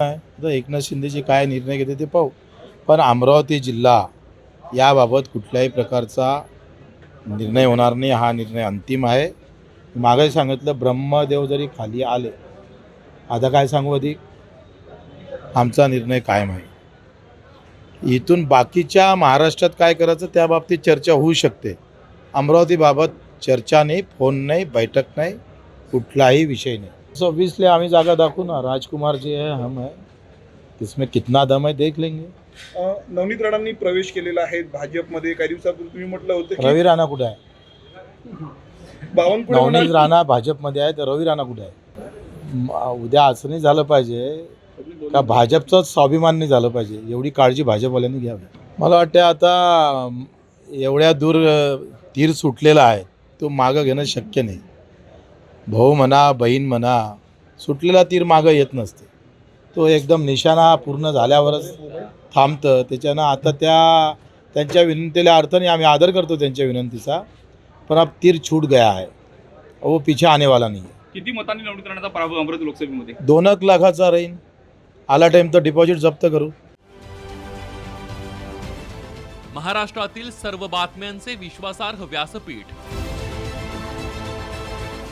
तर एकनाथ शिंदेचे काय निर्णय घेते ते पाहू. पण अमरावती जिल्हा याबाबत कुठल्याही प्रकारचा निर्णय होणार नाही. हा निर्णय अंतिम आहे. मागे सांगितलं ब्रह्मदेव जरी खाली आले आता काय सांगू अधिक आमचा निर्णय कायम आहे. इथून बाकीच्या महाराष्ट्रात काय करायचं त्या बाबतीत चर्चा होऊ शकते. अमरावतीबाबत चर्चा नाही फोन नाही बैठक नाही कुठलाही विषय नाही. सव्वीसले आम्ही जागा दाखवू ना. राजकुमार जी है हम है. इसमें कितना दम है देख लेंगे. अ, नवनीत राणांनी प्रवेश केलेला आहे भाजपमध्ये. काही दिवसापूर्वी तुम्ही म्हटलं होतं की रवी राणा कुठे आहे? बावनकुळे नवनीत राणा भाजपमध्ये आहे तर रवी राणा कुठे आहे? म- उद्या असं नाही झालं पाहिजे का भाजपचाच स्वाभिमान नाही झालं पाहिजे? एवढी काळजी भाजपवाल्यांनी घ्यावी. मला वाटतं आता अम, एवढ्या दूर अ, तीर सुटलेला आहे तो मागं घेणं शक्य नाही. भाऊ म्हणा बहीण म्हणा सुटलेला तीर मागं येत नसते. तो एकदम निशाणा पूर्ण झाल्यावरच थांबतं. त्याच्यानं आता त्या त्यांच्या विनंतीला अर्थाने आम्ही आदर करतो त्यांच्या विनंतीचा पण अब तीर छूट गया है. वो पीछे आने वाला नहीं है. किती मतांनी नवनीत राणाचा पराभव अमरावती लोकसभेमध्ये? दोन एक लाखाचा राहीन आला टाईम तर डिपॉझिट जप्त करू. महाराष्ट्रातील सर्व बातम्यांचे विश्वासार्ह व्यासपीठ.